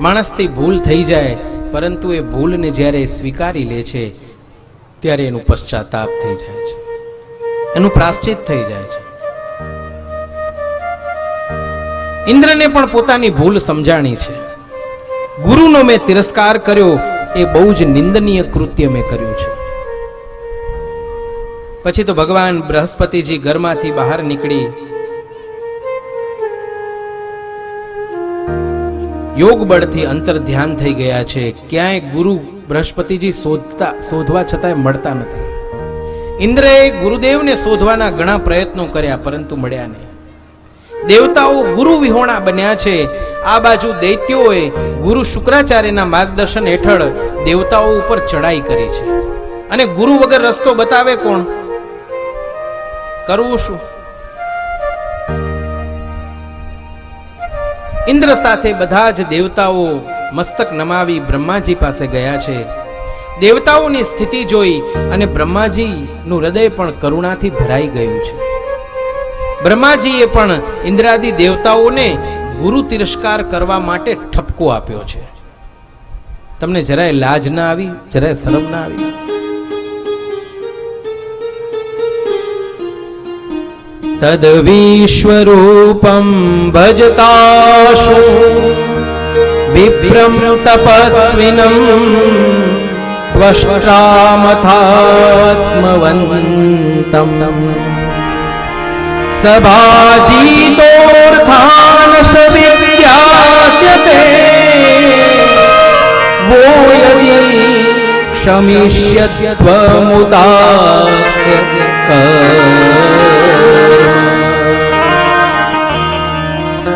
માણસથી ભૂલ થઈ જાય, પરંતુ એ ભૂલને જ્યારે સ્વીકારી લે છે, ત્યારે એનું પશ્ચાતાપ થઈ જાય છે. એનું પ્રાશ્ચિત થઈ જાય છે. ઇન્દ્રને પણ પોતાની ભૂલ સમજાણી છે. ગુરુનો મેં તિરસ્કાર કર્યો, એ બહુ જ નિંદનીય કૃત્ય મેં કર્યું છે. પછી તો ભગવાન બૃહસ્પતિજી ઘરમાંથી બહાર નીકળી યોગ બળથી અંતર ધ્યાન થઈ ગયા છે. ક્યાંય ગુરુ બૃહસ્પતિજી શોધતા શોધવા છતાંય મળતા નથી. ઇન્દ્રએ ગુરુદેવને શોધવાના ઘણા પ્રયત્નો કર્યા, પરંતુ મળ્યા નહીં. દેવતાઓ ગુરુ વિહોણા બન્યા છે. આ બાજુ દૈત્યોએ ગુરુ શુક્રાચાર્યના માર્ગદર્શન હેઠળ દેવતાઓ ઉપર ચડાઈ કરી છે. અને ગુરુ વગર રસ્તો બતાવે કોણ? કરવું શું? ઇન્દ્ર સાથે બધા જ દેવતાઓ મસ્તક નમાવી બ્રહ્માજી પાસે ગયા છે. દેવતાઓની સ્થિતિ જોઈ અને બ્રહ્માજીનું હૃદય પણ કરુણાથી ભરાઈ ગયું છે. બ્રહ્માજીએ પણ ઇન્દ્રાદી દેવતાઓને ગુરુ તિરસ્કાર કરવા માટે ઠપકો આપ્યો છે. તમને જરાય લાજ ના આવી, જરાય શરમ ના આવી. તદ્વિશ્વરૂપમ ભજતાશુ વિપ્રમ તપસ્વિનમ ત્વષ્ટામથાત્મવંતમ સભાજીતોર્થાન સવિદ્યાસ્યતે વો યદિ ક્ષમિષ્યત્વમુદાસ્ય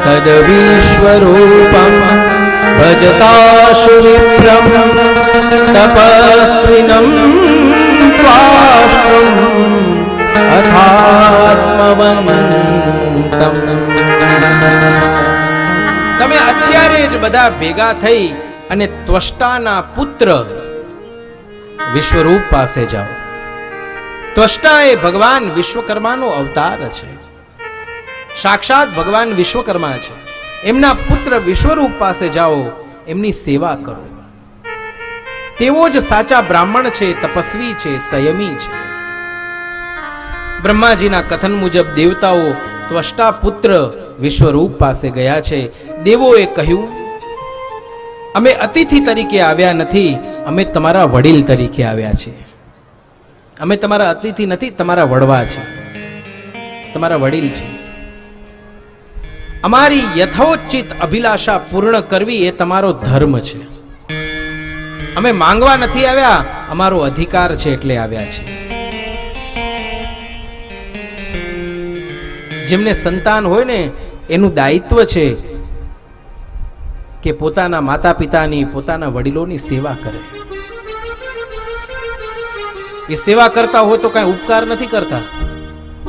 तद्विश्वरूपं भजताशु विप्रं तपस्विनं त्वाष्ट्रम् અથાત્મવંતમ તમે અત્યારે જ બધા ભેગા થઈ અને ત્વષ્ટાના પુત્ર વિશ્વરૂપ પાસે જાઓ ત્વષ્ટા એ ભગવાન વિશ્વકર્માનો અવતાર છે સાક્ષાત ભગવાન વિશ્વકર્મા છે. એમના પુત્ર વિશ્વરૂપ પાસે જાઓ, એમની સેવા કરો. તેવો જ સાચા બ્રાહ્મણ છે, તપસ્વી છે, સંયમી છે. બ્રહ્માજીના કથન મુજબ દેવતાઓ ત્વષ્ટા પુત્ર વિશ્વરૂપ પાસે ગયા છે. દેવોએ કહ્યું, અમે અતિથિ તરીકે આવ્યા નથી, અમે તમારા વડીલ તરીકે આવ્યા છીએ. અમે તમારા અતિથિ નથી, તમારા વડવા છે તમારા વડીલ છે અમારી યથોચિત અભિલાષા પૂર્ણ કરવી એ તમારો ધર્મ છે. અમે માંગવા નથી આવ્યા, અમારો અધિકાર છે એટલે આવ્યા છે જેમને સંતાન હોય ને, એનું દાયિત્વ છે કે પોતાના માતા પિતાની પોતાના વડીલોની સેવા કરે. એ સેવા કરતા હોય તો કાંઈ ઉપકાર નથી કરતા.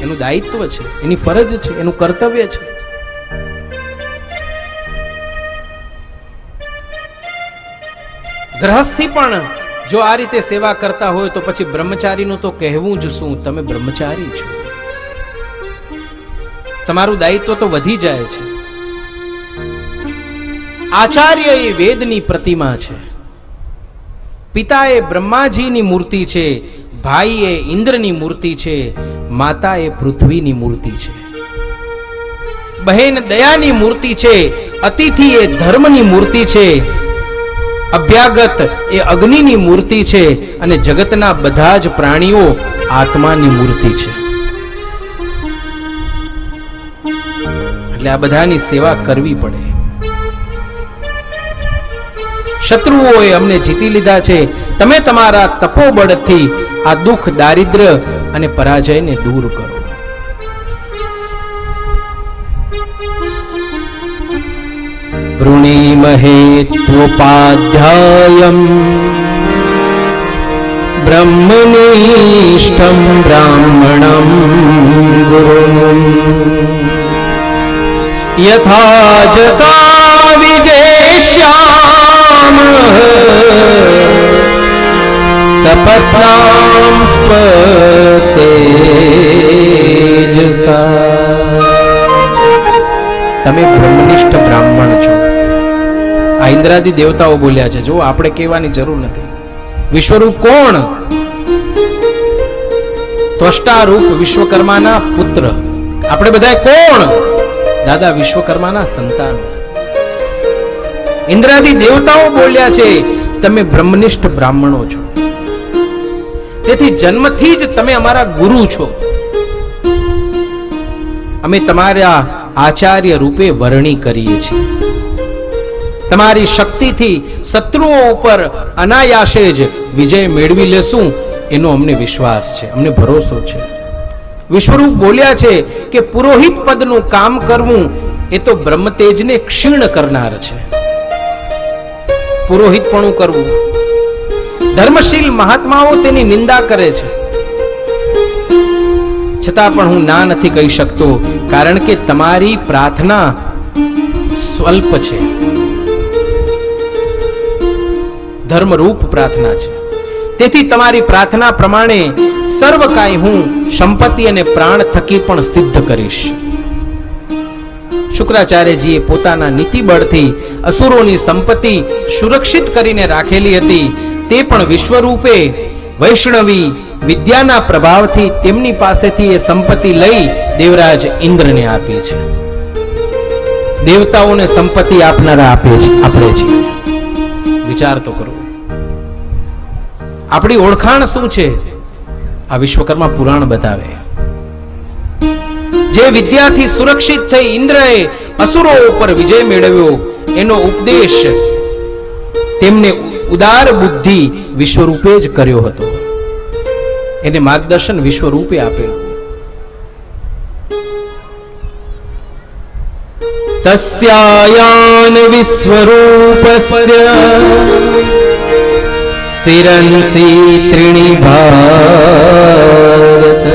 એનું દાયિત્વ છે, એની ફરજ છે, એનું કર્તવ્ય છે. ગ્રહસ્થી પણ જો આ રીતે સેવા કરતા હોય તો પછી બ્રહ્મચારીનું તો કહેવું જ શું? તમે બ્રહ્મચારી છો. તમારું દાયિત્વ તો વધી જાય છે. આચાર્ય એ વેદની પ્રતિમા છે. પિતા એ બ્રહ્માજીની મૂર્તિ છે ભાઈ એ ઇન્દ્રની મૂર્તિ છે માતા એ પૃથ્વીની મૂર્તિ છે. બહેન દયાની મૂર્તિ છે અતિથિ એ ધર્મની મૂર્તિ છે અભ્યાગત એ અગ્નિની મૂર્તિ છે અને જગતના બધા જ પ્રાણીઓ આત્માની મૂર્તિ છે. એટલે આ બધાની સેવા કરવી પડે. શત્રુઓએ અમને જીતી લીધા છે. તમે તમારા તપોબળથી આ દુઃખ, દારિદ્ર્ય અને પરાજયને દૂર કરો. વૃણીમહે ત્વોપાધ્યાયમ બ્રહ્મનિષ્ઠમ બ્રાહ્મણમ ગુરુ યથા જસા વિજેશ્યામ સપત્નામ સ્પતે તમે બ્રહ્મનિષ્ઠ બ્રાહ્મણ છો. આ ઇન્દ્રાદી દેવતાઓ બોલ્યા છે જો આપણે કહેવાની જરૂર નથી. વિશ્વરૂપ કોણ? ત્વષ્ટારૂપ વિશ્વકર્માના પુત્ર. આપણે બધા કોણ? દાદા વિશ્વકર્માના સંતાન. ઇન્દ્રાદી દેવતાઓ બોલ્યા છે, તમે બ્રહ્મનિષ્ઠ બ્રાહ્મણો છો. તેથી જન્મથી જ તમે અમારા ગુરુ છો. અમે તમારા આચાર્ય રૂપે વરણી કરીએ છીએ. તમારી શક્તિથી શત્રુઓ ઉપર અનાયાસે જ વિજય મેળવી લેશું, એનો અમને વિશ્વાસ છે, અમને ભરોસો છે. વિશ્વરૂપ બોલ્યા છે કે પુરોહિત પદનું કામ કરવું, એ તો બ્રહ્મતેજને ક્ષીણ કરનાર છે. પુરોહિતપણું કરવું. ધર્મશીલ મહાત્માઓ તેની નિંદા કરે છે. છતાં પણ હું ના નથી કહી શકતો, કારણ કે તમારી પ્રાર્થના સ્વલ્પ છે. ધર્મરૂપ પ્રાર્થના છે. તેથી તમારી પ્રાર્થના પ્રમાણે સર્વ કાંઈ હું સંપત્તિ અને પ્રાણ થકી પણ સિદ્ધ કરીશ. શુક્રાચાર્યજીએ પોતાના નીતિબળથી અસુરોની સંપત્તિ સુરક્ષિત કરીને રાખેલી હતી, તે પણ વિશ્વરૂપે વૈષ્ણવી વિદ્યાના પ્રભાવથી તેમની પાસેથી એ સંપત્તિ લઈ દેવરાજ ઇન્દ્રને આપી છે. દેવતાઓને સંપત્તિ આપનારા આપે છે આપણે છે. વિચાર તો કરો. આપણી ઓળખાણ શું છે? આ વિશ્વકર્મા પુરાણ બતાવે. જે વિદ્યાથી સુરક્ષિત થઈ ઇન્દ્રએ અસુરો ઉપર વિજય મેળવ્યો, એનો ઉપદેશ તેમને ઉદાર બુદ્ધિ વિશ્વરૂપે જ કર્યો હતો. એને માર્ગદર્શન વિશ્વરૂપે આપેલું. તસ્યાયાન વિશ્વરૂપસ્ય શિરંસી ત્રિણી ભારત.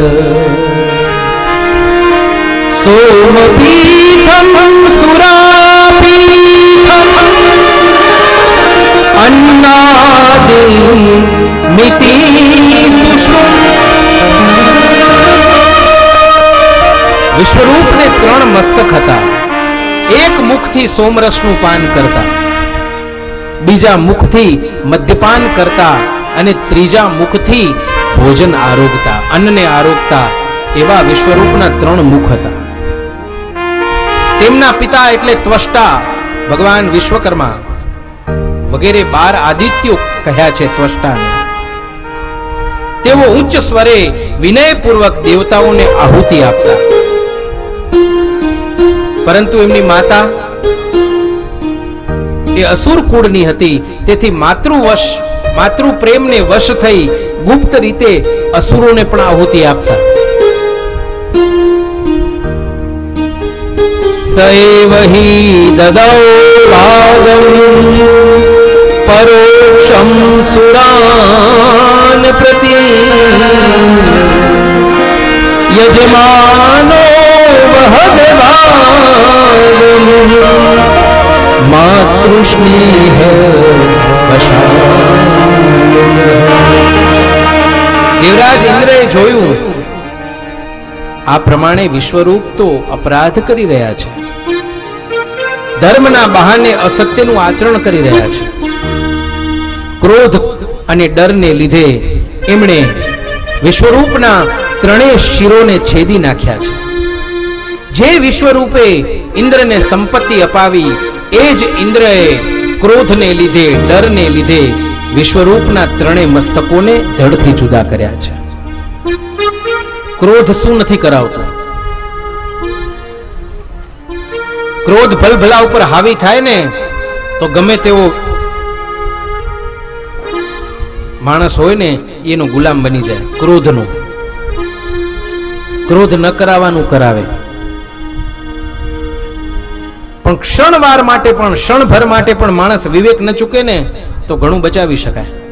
સોમપીઠમ ત્રણ મસ્તક હતા. એક મુખથી સોમરસનું પાન કરતા. બીજા મુખથી મદ્યપાન કરતા અને ત્રીજા મુખથી ભોજન આરોગતા, અન્નને આરોગતા એવા વિશ્વરૂપના ત્રણ મુખ હતા. તેમના પિતા એટલે ત્વષ્ટા, ભગવાન વિશ્વકર્મા વગેરે બાર આદિત્યો કહ્યા છે ત્વષ્ટાને. તેઓ ઉચ્ચ સ્વરે વિનયપૂર્વક દેવતાઓને આહુતિ આપતા. પરંતુ એમની માતા એ અસુર કુળની હતી. તેથી માતૃવશ માતૃ પ્રેમને વશ થઈ ગુપ્ત રીતે અસુરોને પણ આહુતિ આપતા. સૈવહી દદૌ ભાગમ પરોક્ષમ સુરાન પ્રતિ યજમાનો માતૃસ્નેહ દેવરાજ ઇન્દ્રએ જોયું, આ પ્રમાણે વિશ્વરૂપ તો અપરાધ કરી રહ્યા છે. ધર્મના બહાને અસત્યનું આચરણ કરી રહ્યા છે. ક્રોધ અને ડરને લીધે એમણે વિશ્વરૂપના ત્રણેય શિરોને છેદી નાખ્યા છે. જે વિશ્વરૂપે ઇન્દ્રને સંપત્તિ અપાવી, એ જ ઇન્દ્રએ ક્રોધને લીધે, ડરને લીધે વિશ્વરૂપના ત્રણેય મસ્તકોને ધડથી જુદા કર્યા છે. ક્રોધ શું નથી કરાવતો? ક્રોધ ભલભલા ઉપર હાવી થાય ને, તો ગમે તેવો માણસ હોય ને, એનો ગુલામ બની જાય ક્રોધનો. ક્રોધ ન કરાવવાનું કરાવે. પણ ક્ષણવાર માટે પણ, ક્ષણભર માટે પણ માણસ વિવેક ન ચૂકે ને, તો ઘણું બચાવી શકાય.